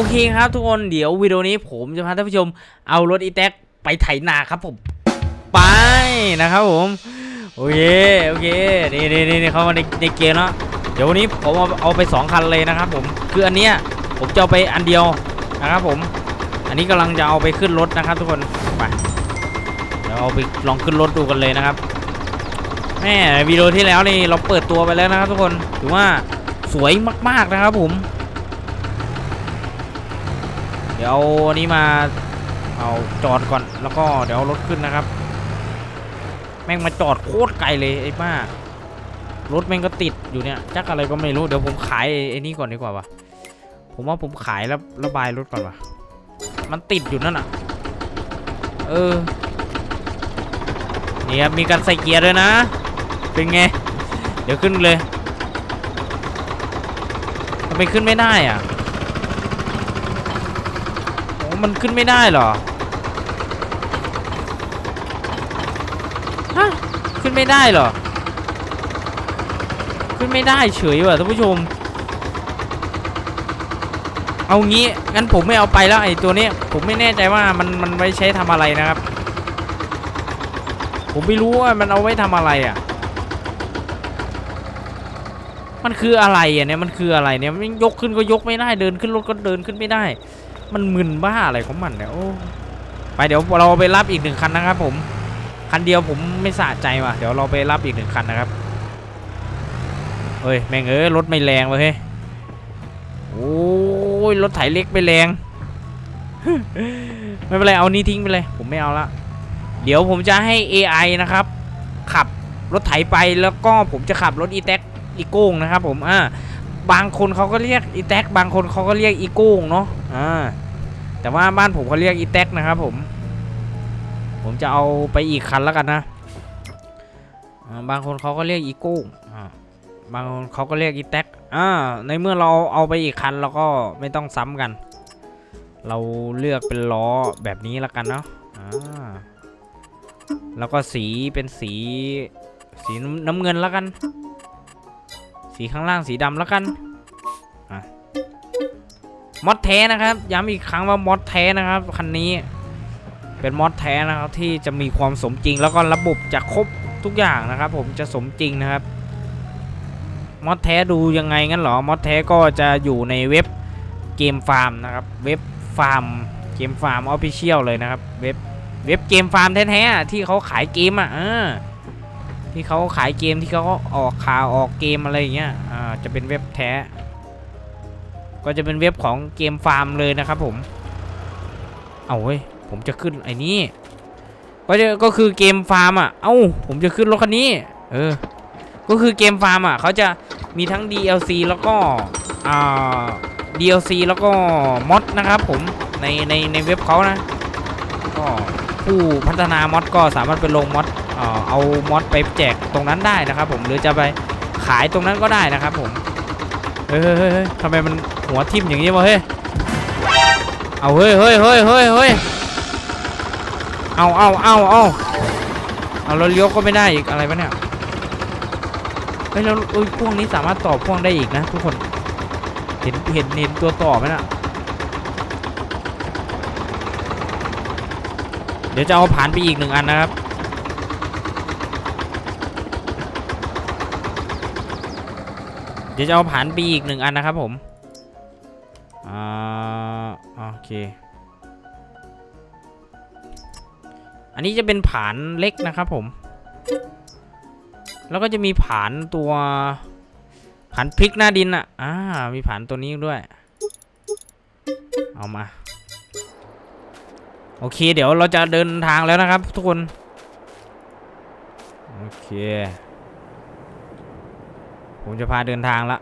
อเคครับทุกคนเดี๋ยววิดีโอนี้ผมจะพาท่านผู้ชมเอารถอีแท็กไปไถนาครับผม ไปนะครับผม โอเคโอเคนี่นี่นี่เข้ามาในในเกมแล้วเดี๋ยววันนี้ผมเอาเอาไปสองคันเลยนะครับผมคืออันเนี้ยผมจะเอาไปอันเดียวนะครับผม อันนี้กำลังจะเอาไปขึ้นรถนะครับ ทุกคนไปเดี๋ยวเอาไปลองขึ้นรถดูกันเลยนะครับแม่วิดีโอที่แล้วนี่เราเปิดตัวไปแล้วนะครับ ทุกคนถือว่าสวยมาก ๆนะครับผม เดี๋ยวอันนี้มาเอาจอดก่อนแล้วก็เดี๋ยวรถขึ้นนะครับ แม่งมาจอดโคตรไกลเลยไอ้บ้ารถแม่งก็ติดอยู่เนี่ยจักอะไรก็ไม่รู้เดี๋ยวผมขายไอ้นี่ก่อนดีกว่าวะผมว่าผมขายแล้วระบายรถก่อนวะมันติดอยู่นั่นอะ เออนี่ครับมีการใส่เกียร์ด้วยนะ เป็นไง เดี๋ยวขึ้นเลยทำไมขึ้นไม่ได้อะ มันขึ้นไม่ได้เหรอฮะขึ้นไม่ได้เหรอ ขึ้นไม่ได้เฉยว่ะท่านผู้ชม เอางี้งั้นผมไม่เอาไปแล้วไอ้ตัวนี้ผมไม่แน่ใจว่ามันมันไว้ใช้ทำอะไรนะครับ ผมไม่รู้ว่ามันเอาไว้ทำอะไรอะมันคืออะไรอะเนี่ยมันคืออะไรเนี่ยมันยกขึ้นก็ยกไม่ได้เดินขึ้นรถก็เดินขึ้นไม่ได้ มันมึนบ้าอะไรของมันเนี่ยโอ้ไปเดี๋ยวเราไปรับอีกหนึ่งคันนะครับ ผมคันเดียวผมไม่สะใจว่ะเดี๋ยวเราไปรับอีกหนึ่งคันนะครับเฮ้ยแม่งเอ้ยรถไม่แรงเว้ยเฮ้ยโอ้ยรถไถเล็กไปแรง ไม่เป็นไรเอานี้ทิ้งไปเลย ผมไม่เอาละเดี๋ยวผมจะให้ AI นะครับ ขับรถไถไปแล้วก็ผมจะขับรถอีแท็กอีโก้งนะครับ ผมอ่าบางคนเขาก็เรียกอีแท็กบางคนเขาก็เรียกอีโก้งเนาะ อ่าแต่ว่าบ้านผมเขาเรียกอีแท็กนะครับผม ผมจะเอาไปอีกคันแล้วกันนะบางคนเขาก็เรียกอีโก้งบางคนเขาก็เรียกอีแท็กอ่าในเมื่อเราเอาไปอีกคันเราก็ไม่ต้องซ้ำกัน เราเลือกเป็นล้อแบบนี้แล้วกันเนาะอ่าแล้วก็สีเป็นสีสีน้ำเงินแล้วกัน สีข้างล่างสีดำแล้วกัน มอดแท้นะครับ ย้ำอีกครั้งว่ามอดแท้นะครับคันนี้เป็นมอดแท้นะครับที่จะมีความสมจริง แล้วก็ระบบจะครบทุกอย่างนะครับ ผมจะสมจริงนะครับมอดแท้ดูยังไงงั้นหรอมอดแท้ก็จะอยู่ในเว็บเกมฟาร์มนะครับ เว็บฟาร์มเกมฟาร์มออฟฟิเชียลเลยนะครับเว็บเว็บเกมฟาร์มแท้ๆที่เขาขายเกมอะที่เขาขายเกมที่เขาออกข่าวออกเกมอะไรอย่างเงี้ยอ่าจะเป็นเว็บแท้ ก็จะเป็นเว็บของเกมฟาร์มเลยนะครับผม เอาเว้ย ผมจะขึ้นไอ้นี่ ก็จะก็คือเกมฟาร์มอะ เอ้า ผมจะขึ้นรถคันนี้ เออ ก็คือเกมฟาร์มอะเขาจะมีทั้ง DLC แล้วก็อ่า DLC แล้วก็มอดนะครับผม ในในในเว็บเขานะ ก็ผู้พัฒนามอดก็สามารถไปลงมอดเอ่อเอามอดไปแจกตรงนั้นได้นะครับผม หรือจะไปขายตรงนั้นก็ได้นะครับผม เฮ้ยเฮ้ยเฮ้ทำไมมันหัวทิ่มอย่างนี้วะเฮ้ย เอาเฮ้ยเฮ้ยเฮ้ยเฮ้ยเฮ้ยเอาเอาเอาเอาเอาเราเลี้ยวก็ไม่ได้อีกอะไรวะเนี่ย เฮ้ยเราเอ้ยพ่วงนี้สามารถต่อพ่วงได้อีกนะ ทุกคน เห็นเห็นเห็นตัวต่อไหมน่ะ เดี๋ยวจะเอาผ่านไปอีกหนึ่งอันนะครับ ดี๋ยวจะเอาผ่านไปอีกหนึ่งอันนะครับผมอ่าโอเค อันนี้จะเป็นผานเล็กนะครับผม แล้วก็จะมีผานตัวผานพลิกหน้าดินอะอ่ามีผานตัวนี้ด้วย เอามา โอเค เดี๋ยวเราจะเดินทางแล้วนะครับ ทุกคน โอเค ผมจะพาเดินทางละ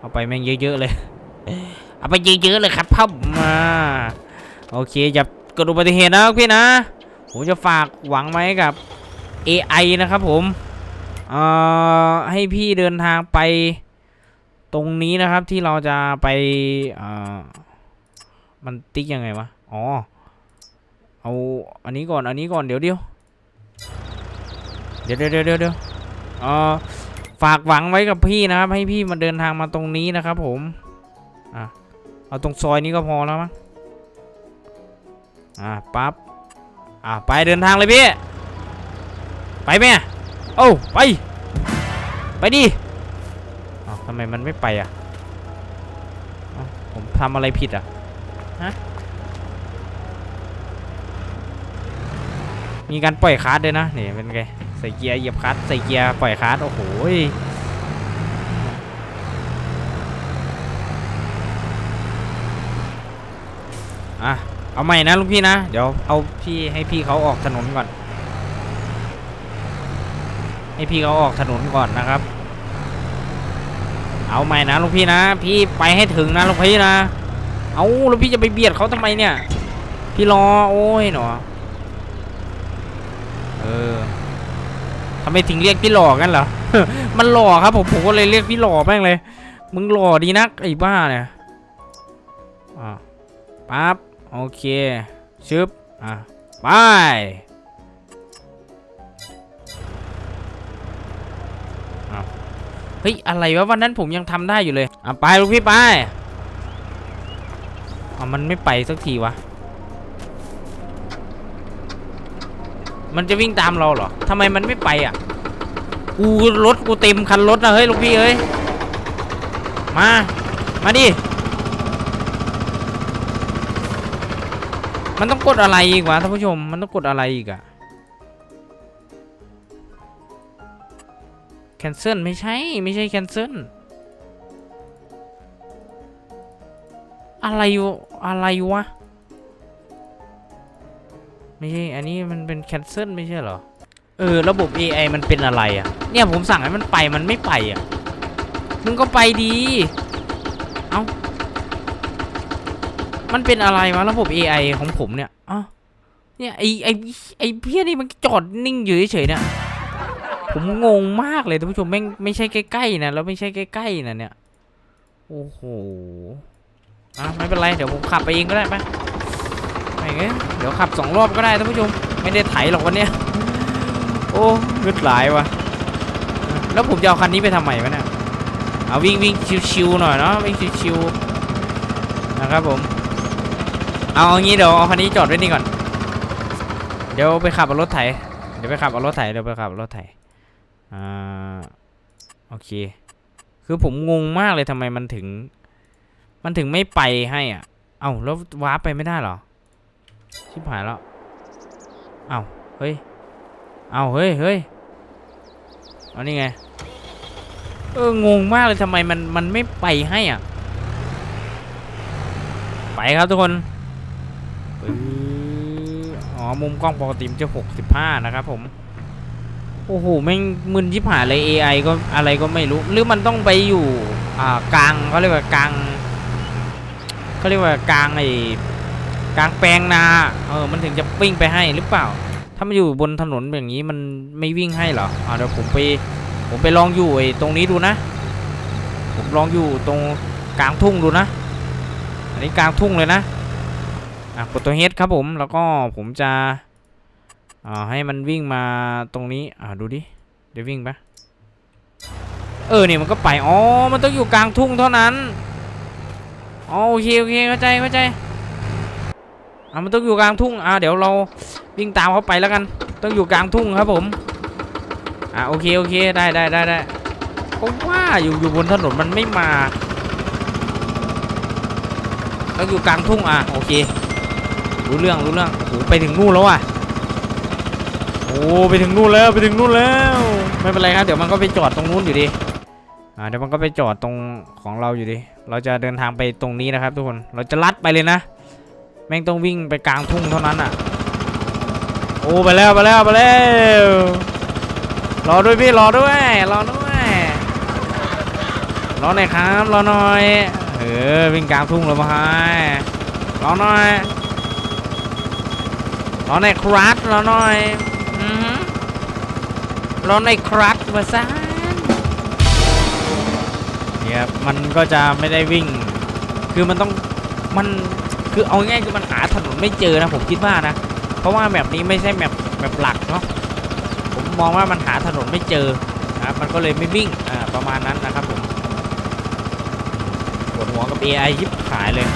เอาไปแม่งเยอะๆเลย เอาไปเยอะๆเลยครับพ่อมาโอเคอย่าเกิดอุบัติเหตุนะพี่นะ ผมจะฝากหวังไว้กับ AI นะครับผมเอ่อให้พี่เดินทางไปตรงนี้นะครับที่เราจะไปเอ่อมันติ๊กยังไงวะ อ๋อ เอาอันนี้ก่อน อันนี้ก่อน เดี๋ยวเดี๋ยว เดี๋ยวเดี๋ยวเดี๋ยวเดี๋ยวเอ่อ ฝากหวังไว้กับพี่นะครับ ให้พี่มาเดินทางมาตรงนี้นะครับ ผมอะเอาตรงซอยนี้ก็พอแล้วมั้งอ่าปั๊บอ่ไปเดินทางเลยพี่ ไปไหมโอ้ไป ไปดิอ้าวทำไมมันไม่ไปอะผมทำอะไรผิดอะฮะมีการปล่อยคาร์ดด้วยนะนี่เป็นไง ใส่เกียร์เหยียบคลัตช์ใส่เกียร์ปล่อยคาร์โอ้โหอะเอาใหม่นะลุงพี่นะ เดี๋ยวเอาพี่ให้พี่เขาออกถนนก่อน ให้พี่เขาออกถนนก่อนนะครับ เอาใหม่นะลุงพี่นะ พี่ไปให้ถึงนะลุงพี่นะ เอาล้วพี่จะไปเบียดเขาทำไมเนี่ย พี่รอโอ้ยหนอเออ ทำไมถึงเรียกพี่หล่อกันเหรอ มันหล่อครับผมผมก็เลยเรียกพี่หล่อแม่งเลย มึงหล่อดีนักไอ้บ้าเนี่ยอ่าปั๊บโอเคชึบอะไปเฮ้ยอะไรวะวันนั้นผมยังทำได้อยู่เลยอะไปลูกพี่ไปอะมันไม่ไปสักทีวะ มันจะวิ่งตามเราเหรอทำไมมันไม่ไปอะ กูรถกูเต็มคันรถนะเฮ้ยลูกพี่เฮ้ย มา มาดิ มันต้องกดอะไรอีกวะท่านผู้ชม มันต้องกดอะไรอีกอะ cancel ไม่ใช่ ไม่ใช่ cancel อะไรวะอะไรวะ ไม่ใช่ อันนี้มันเป็น cancel ไม่ใช่เหรอ เออ ระบบ AI มันเป็นอะไรอะเนี่ยผมสั่งให้มันไปมันไม่ไปอะมึงก็ไปดี เอ้า มันเป็นอะไรวะระบบ AI ของผมเนี่ยอ้าเนี่ยไอไอไอเพี้ยนี่มันจอดนิ่งอยู่เฉยๆเนี่ย ผมงงมากเลยท่านผู้ชมแม่งไม่ใช่ใกล้ๆนะแล้วไม่ใช่ใกล้ๆนะเนี่ย โอ้โห อะไม่เป็นไรเดี๋ยวผมขับไปเองก็ได้ไหม ม่เงี้ยเดี๋ยวขับสองรอบก็ได้ท่านผู้ชม ไม่ได้ไถหรอกวันเนี้ยโอ้งึดหลายวะแล้วผมจะเอาคันนี้ไปทำไมวะเนี่ยเอาวิ่งวิ่งชิวๆหน่อยเนาะวิ่งชิวๆนะครับผม เอาอย่างงี้เดี๋ยวเอาคันนี้จอดไว้นี่ก่อน เดี๋ยวไปขับรถไถ เดี๋ยวไปขับรถไถเดี๋ยวไปขับรถไถ อ่าโอเค คือผมงงมากเลยทำไมมันถึง มันถึงไม่ไปให้อะ เอ้าแล้ววาร์ปไปไม่ได้หรอ ชิบหายแล้วเอ้าเฮ้ย เอ้าเฮ้ยเฮ้ยเอานี่ไง เอองงมากเลยทำไมมันมันไม่ไปให้อะ ไปครับทุกคนอ๋อมุมกล้องปกติมันจะ 65 นะครับผม โอ้โหแม่งมึนชิบหายเลย AI ก็อะไรก็ไม่รู้ หรือมันต้องไปอยู่ อ่ากลางเขาเรียกว่ากลางเขาเรียกว่ากลางไอ้ กลางแปลงนา เออ มันถึงจะวิ่งไปให้หรือเปล่า ถ้ามันอยู่บนถนนอย่างนี้มันไม่วิ่งให้เหรออ่าเดี๋ยวผมไป ผมไปลองอยู่ไอ้ตรงนี้ดูนะ ผมลองอยู่ตรงกลางทุ่งดูนะ อันนี้กลางทุ่งเลยนะ อะกดตัวเฮดครับผม แล้วก็ผมจะอ่าให้มันวิ่งมาตรงนี้ อ่าดูดิ เดี๋ยววิ่งปะเออเนี่ยมันก็ไป อ๋อ มันต้องอยู่กลางทุ่งเท่านั้น อ๋อโอเคโอเคเข้าใจเข้าใจ อ่ามันต้องอยู่กลางทุ่งอ่าเดี๋ยวเราวิ่งตามเขาไปแล้วกัน ต้องอยู่กลางทุ่งครับผมอ่าโอเคโอเคได้ได้ได้ได้ก็ว่าอยู่อยู่บนถนนมันไม่มาต้องอยู่กลางทุ่งอะโอเครู้เรื่องรู้เรื่องโอ้ไปถึงนู่นแล้วอะโอ้ไปถึงนู่นแล้วไปถึงนู่นแล้ว ไม่เป็นไรครับเดี๋ยวมันก็ไปจอดตรงนู้นอยู่ดีอ่าเดี๋ยวมันก็ไปจอดตรงของเราอยู่ดี เราจะเดินทางไปตรงนี้นะครับทุกคนเราจะลัดไปเลยนะ แม่งต้องวิ่งไปกลางทุ่งเท่านั้นอะ โอ้ไปแล้วไปแล้วไปแล้วรอด้วยพี่รอด้วย รอด้วยรอหน่อยครับรอหน่อยเออวิ่งกลางทุ่งเลยมาให้รอหน่อยรอหน่อยครับรอหน่อยอือรอหน่อยครับมาซะเนี่ยมันก็จะไม่ได้วิ่ง คือมันต้องมัน คือเอาง่ายคือมันหาถนนไม่เจอนะผมคิดว่านะ เพราะว่าแบบนี้ไม่ใช่แบบแบบหลักเนาะผมมองว่ามันหาถนนไม่เจอนะครับมันก็เลยไม่วิ่งอ่าประมาณนั้นนะครับผมปวดหัวกับ AI ยิบขายเลย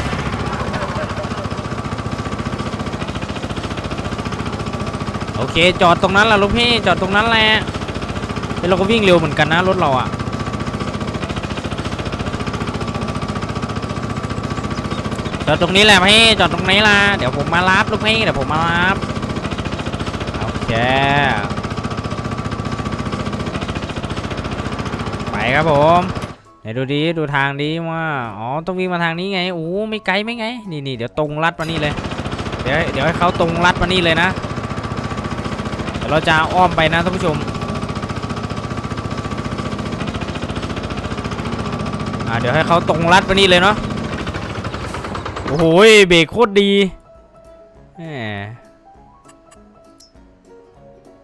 โอเคจอดตรงนั้นแหละลูกพี่จอดตรงนั้นแหละเฮ้ยเราก็วิ่งเร็วเหมือนกันนะรถเราอะ จอดตรงนี้แหละพี่จอดตรงนี้ล่ะเดี๋ยวผมมารับลูกพี่เดี๋ยวผมมารับโอเคไปครับผมไหนดูดิดูทางดิว่าอ๋อต้องวิ่งมาทางนี้ไงโอ้ไม่ไกลไม่ไงนี่นี่เดี๋ยวตรงลัดมานี่เลย เดี๋ยวเดี๋ยวให้เขาตรงลัดมานี่เลยนะเดี๋ยวเราจะอ้อมไปนะท่านผู้ชมอ่าเดี๋ยวให้เขาตรงลัดมานี่เลยเนาะ โอ้โหเบรกโคตรดีแหม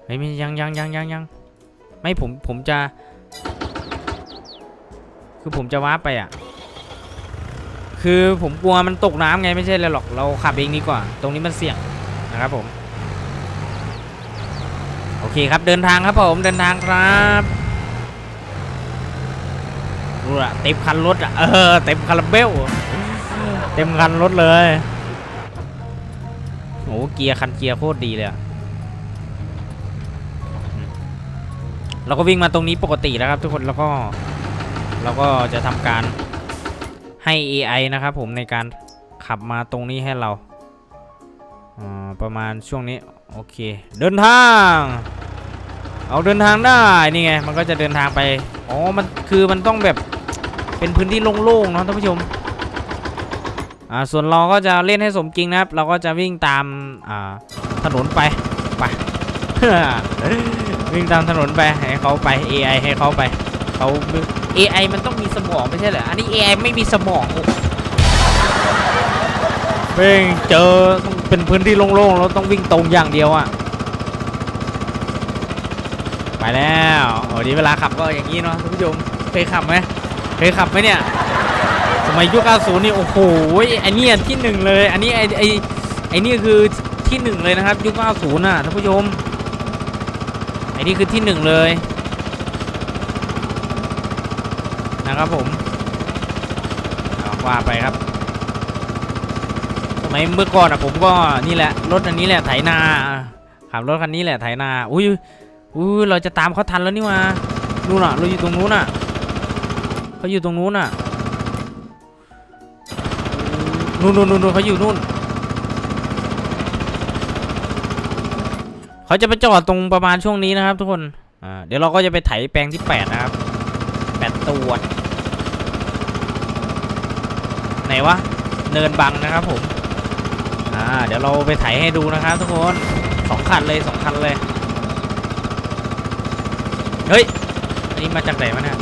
เฮ้ยไม่ยังยังยังยังยังไม่ผมผมจะ คือผมจะวาร์ปไปอะ คือผมกลัวมันตกน้ำไงไม่ใช่เลยหรอกเราขับเองดีกว่า ตรงนี้มันเสี่ยงนะครับผมโอเคครับเดินทางครับผมเดินทางครับดูอะเต็มคันรถอะเออเต็มคาราเบล เต็มคันรถเลยโอ้เกียร์คันเกียร์โคตรดีเลยอะเราก็วิ่งมาตรงนี้ปกติแล้วครับทุกคนแล้วก็เราก็จะทำการให้ AI นะครับผมในการขับมาตรงนี้ให้เราอ่าประมาณช่วงนี้โอเค เดินทาง เอาเดินทางได้นี่ไงมันก็จะเดินทางไปอ๋อมันคือมันต้องแบบเป็นพื้นที่โล่งๆเนาะท่านผู้ชม อ่าส่วนเราก็จะเล่นให้สมจริงนะครับ เราก็จะวิ่งตามอ่าถนนไปไปวิ่งตามถนนไปให้เขาไป AI ให้เขาไปเขา AI มันต้องมีสมองไม่ใช่เหรออันนี้ AI ไม่มีสมองเพ่งเจอต้องเป็นพื้นที่โล่งๆเราต้องวิ่งตรงอย่างเดียวอะไปแล้วโอ้ดีเวลาขับก็อย่างนี้เนาะท่านผู้ชมเคยขับไหมเคยขับไหมเนี่ย สมัยยุค90นี่โอ้โหไอเนี่ยที่หนึ่งเลย อันนี้ไอไอไอนี่คือที่หนึ่งเลยนะครับ ยุค90น่ะท่านผู้ชมไอนี่คือที่หนึ่งเลยนะครับผมเอาว่าไปครับสมัยเมื่อก่อนอะผมก็นี่แหละรถอันนี้แหละไถนาขับรถคันนี้แหละไถนาอุ้ยอุ้ยเราจะตามเขาทันแล้วนี่มานู่นอะเราอยู่ตรงนู้นอะเขาอยู่ตรงนู้นอะ นู่นนู่นนู่นเขาอยู่นู่นเขาจะไปจอดตรงประมาณช่วงนี้นะครับ ทุกคนอ่าเดี๋ยวเราก็จะไปไถแปลงที่แปดนะครับแปดตัวไหนวะเนินบังนะครับผมอ่าเดี๋ยวเราไปไถให้ดูนะครับ ทุกคนสองคันเลยสองคันเลยเฮ้ยอันนี้มาจากไหนวะเนี่ย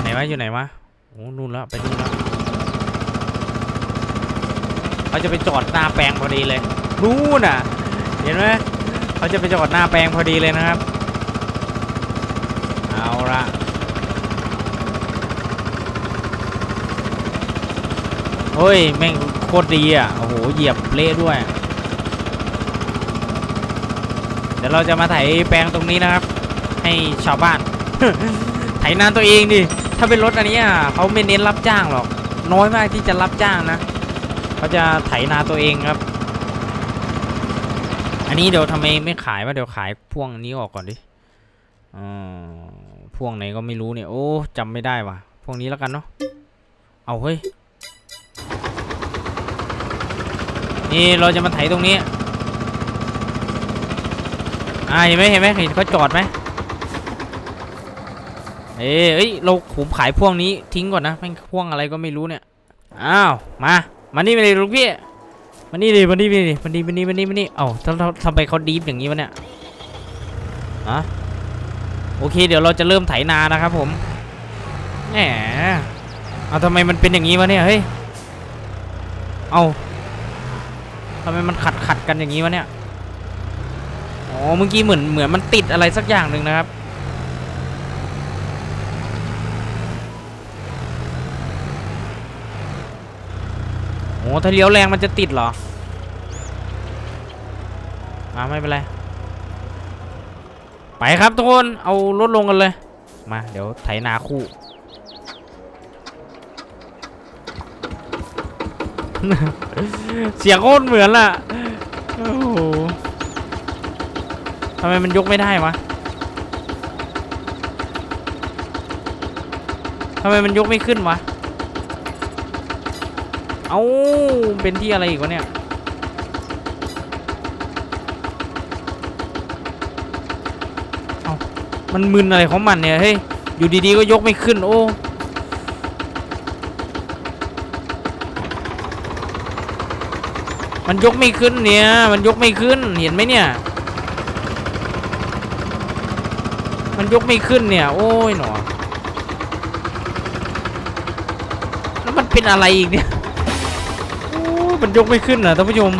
ไหนวะอยู่ไหนวะโอ้นู่นแล้วไปนู่นแล้ว เขาจะไปจอดหน้าแปลงพอดีเลยนู่นอะ เห็นไหมเขาจะไปจอดหน้าแปลงพอดีเลยนะครับ เอาละเฮ้ยแม่งโคตรดีอะ โอ้โห เหยียบเละด้วย เดี๋ยวเราจะมาไถแปลงตรงนี้นะครับ ให้ชาวบ้าน ไถนาตัวเองดิ ถ้าเป็นรถอันนี้อะเขาไม่เน้นรับจ้างหรอก น้อยมากที่จะรับจ้างนะ เขาจะไถนาตัวเองครับ อันนี้เดี๋ยวทำไมไม่ขายวะเดี๋ยวขายพ่วงนี้ออกก่อนดิอ่าพ่วงไหนก็ไม่รู้เนี่ยโอ้จำไม่ได้ว่ะพวกนี้แล้วกันเนาะเอาเฮ้ยนี่เราจะมาไถตรงนี้อ่าเห็นไหมเห็นไหมเห็นเขาจอดไหมเอ้ยเราผมขายพ่วงนี้ทิ้งก่อนนะแม่งพ่วงอะไรก็ไม่รู้เนี่ย อ้าว มา มานี่มาเลยลูกพี่มานี่ดิมานี่ดิมานี่มานี่มานี่มานี่เอ้าทำทำไปเขาดีฟอย่างนี้วะเนี่ยอะโอเค เดี๋ยวเราจะเริ่มไถนานะครับผมแหมเอาทำไมมันเป็นอย่างนี้วะเนี่ยเฮ้ยเอาทำไมมันขัดขัดกันอย่างนี้วะเนี่ยอ๋อเมื่อกี้เหมือนเหมือนมันติดอะไรสักอย่างหนึ่งนะครับ อ้ถ้าเลี้ยวแรงมันจะติดเหรอมาไม่เป็นไร ไปครับทุกคน เอารถลงกันเลย มา เดี๋ยวไถนาคู่เสียงโคตรเหมือนล่ะ โอ้โหทำไมมันยกไม่ได้วะทำไมมันยกไม่ขึ้นวะ เอาเป็นที่อะไรอีกวะเนี่ย เอ้ามันมึนอะไรของมันเนี่ย เฮ้ย อยู่ดีๆก็ยกไม่ขึ้น โอ้มันยกไม่ขึ้นเนี่ย มันยกไม่ขึ้น เห็นไหมเนี่ย มันยกไม่ขึ้นเนี่ย โอ้ยหนอ แล้วมันเป็นอะไรอีกเนี่ย มันยกไม่ขึ้นเหรอท่านผู้ชม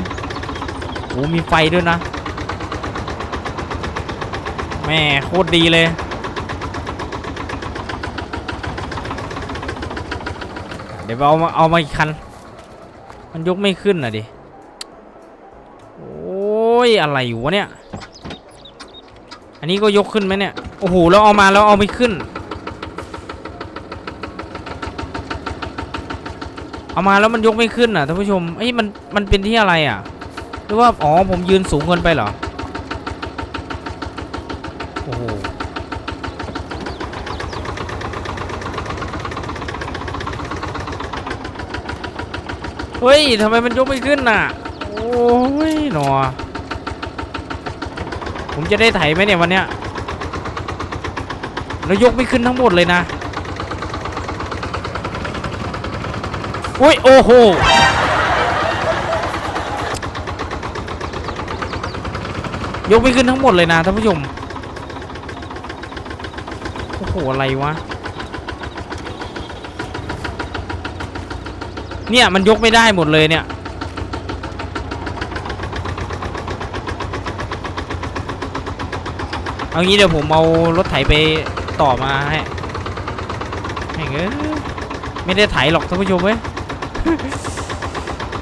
โอ้มีไฟด้วยนะแม่โคตรดีเลย เดี๋ยวเอามาเอามาอีกคัน มันยกไม่ขึ้นอะดิ โอ้ยอะไรอยู่วะเนี่ย อันนี้ก็ยกขึ้นไหมเนี่ย โอ้โหแล้วเอามาแล้วเอาไม่ขึ้น เอามาแล้วมันยกไม่ขึ้นอะท่านผู้ชมเอ้ยมันมันเป็นที่อะไรอะหรือว่าอ๋อผมยืนสูงเกินไปเหรอโอ้โหเฮ้ยทำไมมันยกไม่ขึ้นน่ะ โอ้ยหนอผมจะได้ไถไหมเนี่ยวันเนี้ยแล้วยกไม่ขึ้นทั้งหมดเลยนะ อุ้ยโอ้โหยกไม่ขึ้นทั้งหมดเลยนะท่านผู้ชม โอ้โห อะไรวะ เนี่ย มันยกไม่ได้หมดเลยเนี่ย เอางี้เดี๋ยวผมเอารถไถไปต่อมาให้แม่งเอ้ยไม่ได้ไถหรอกท่านผู้ชมเว้ย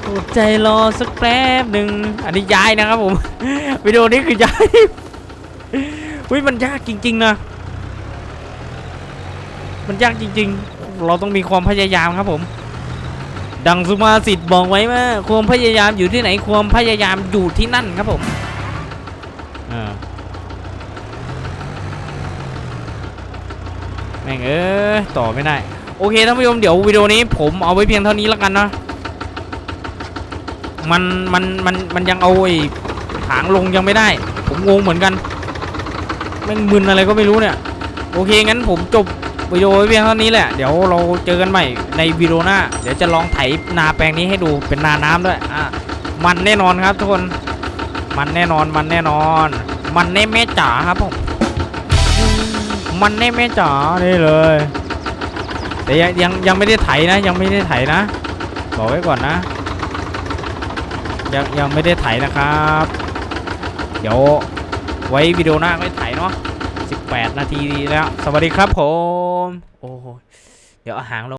อดใจรอสักแป๊บหนึ่งอันนี้ย้ายนะครับผมวิดีโอนี้คือย้ายอุ้ยมันยากจริง ๆ นะ มันยากจริง ๆ เราต้องมีความพยายามครับผม ดังสุมาษิตบอกไว้ว่าความพยายามอยู่ที่ไหนความพยายามอยู่ที่นั่นครับผมอ่าแม่งเอ้ยต่อไม่ได้ โอเคท่านผู้ชมเดี๋ยววิดีโอนี้ผมเอาไว้เพียงเท่านี้แล้วกันนะ มันมันมันมันยังเอาไอ้ถางลงยังไม่ได้ ผมงงเหมือนกันแม่งมึนอะไรก็ไม่รู้เนี่ย โอเคงั้นผมจบวิดีโอไว้เพียงเท่านี้แหละ เดี๋ยวเราเจอกันใหม่ในวิดีโอหน้า เดี๋ยวจะลองไถนาแปลงนี้ให้ดูเป็นนาน้ำด้วยอะมันแน่นอนครับทุกคน มันแน่นอนมันแน่นอน มันแน่แม่จ๋าครับผม มันแน่แม่จ๋านี่เลย แต่ยังยังยังไม่ได้ไถนะ ยังไม่ได้ไถนะ บอกไว้ก่อนนะ ยังยังไม่ได้ไถนะครับ เดี๋ยวไว้วิดีโอหน้าไม่ไถเนาะ18 นาทีแล้ว สวัสดีครับผม โอ้โหเดี๋ยวอาหางลง